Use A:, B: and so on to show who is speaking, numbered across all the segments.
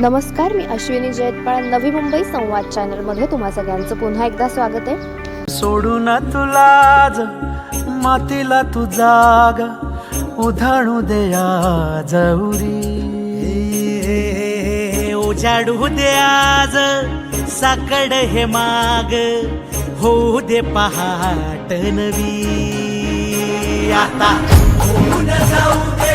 A: नमस्कार मी अश्विनी जयतपाळ नवी मुंबई संवाद चॅनलमध्ये तुम्हा सगळ्यांचं पुन्हा एकदा स्वागत आहे.
B: सोडून तुला ज मातीला तू जाग उधाणू दे आज उरी. उजाडू दे आज साकड हे माग होऊ दे पहाट नवी. आता जाऊ दे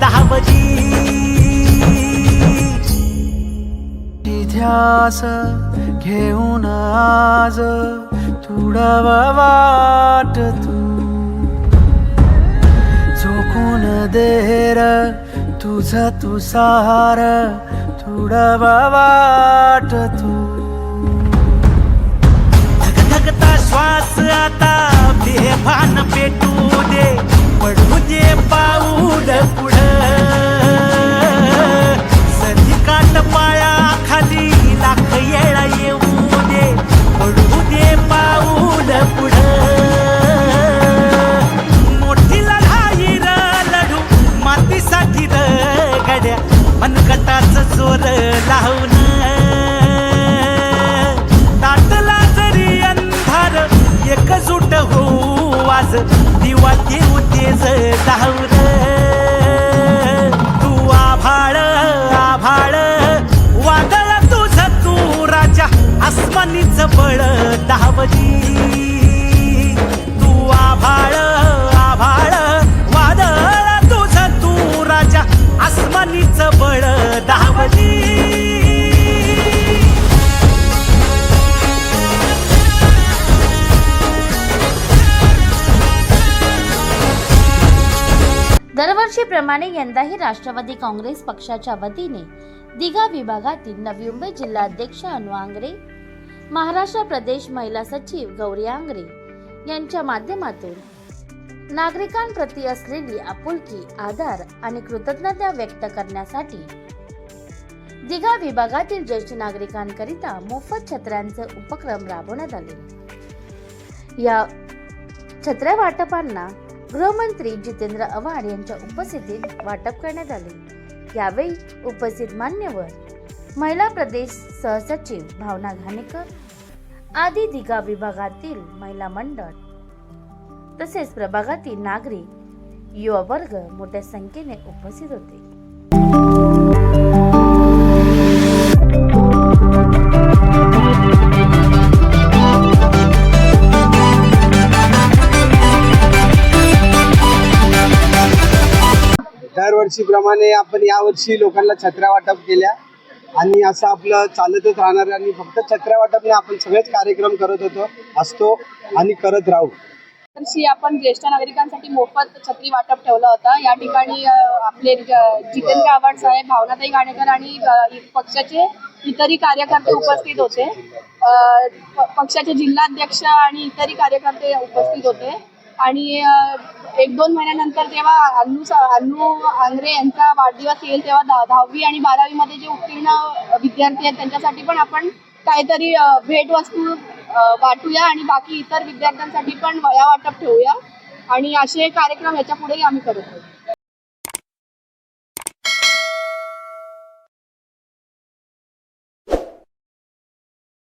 B: धावजी इतिहास घेऊन आज तुडव वाट तू. झोकून देर तुझ तू सार तुडव वाट तू. धगधगता श्वास आता बेभान पेटू तेज दिवा देऊ तेज धावर
C: दरवर्षीप्रमाणे यंदाही राष्ट्रवादी काँग्रेस पक्षाच्या वतीने दिघा विभागातील नवी मुंबई जिल्हाध्यक्ष अनु आंग्रे महाराष्ट्र प्रदेश महिला सचिव गौरी आंग्रे यांच्या माध्यमातून नागरिकांप्रती असलेली आपुलकी आधार आणि कृतज्ञता व्यक्त करण्यासाठी दिघा विभागातील ज्येष्ठ नागरिकांकरिता मोफत छत्र्यांचे उपक्रम राबवण्यात आले. या छत्र्या वाटपांना गृहमंत्री जितेंद्र आव्हाड यांच्या उपस्थितीत वाटप करण्यात आले. यावेळी उपस्थित मान्यवर महिला प्रदेश सहसचिव भावना घाणेकर आदी दिघा विभागातील महिला मंडळ तसेच प्रभागातील नागरिक युवा वर्ग मोठ्या संख्येने उपस्थित होते.
D: दरवर्षीप्रमाणे आपण यावर्षी लोकांना छत्र्या वाटप केल्या. आणि असं आपलं चालतच राहणार आणि फक्त छत्र्या वाटपने आपण सगळेच कार्यक्रम करत होतो असतो आणि करत राहू.
E: वर्षी आपण ज्येष्ठ नागरिकांसाठी मोफत छत्री वाटप ठेवलं होतं. या ठिकाणी आपले ज- जितेंद्र आव्हाड साहेब भावनाताई गाणेकर आणि पक्षाचे इतरही कार्यकर्ते उपस्थित होते. पक्षाचे जिल्हाध्यक्ष आणि इतरही कार्यकर्ते उपस्थित होते. आणि एक दोन महिन्यानंतर जेव्हा अन्नू अन्नू आंग्रे यांचा वाढदिवस येईल तेव्हा दहा- दहावी आणि बारावीमध्ये जे उत्तीर्ण विद्यार्थी आहेत त्यांच्यासाठी पण आपण काहीतरी भेटवस्तू वाटूया आणि बाकी इतर विद्यार्थ्यांसाठी पण वया वाटप ठेवूया. आणि असे कार्यक्रम याच्या पुढेही आम्ही करत आहोत.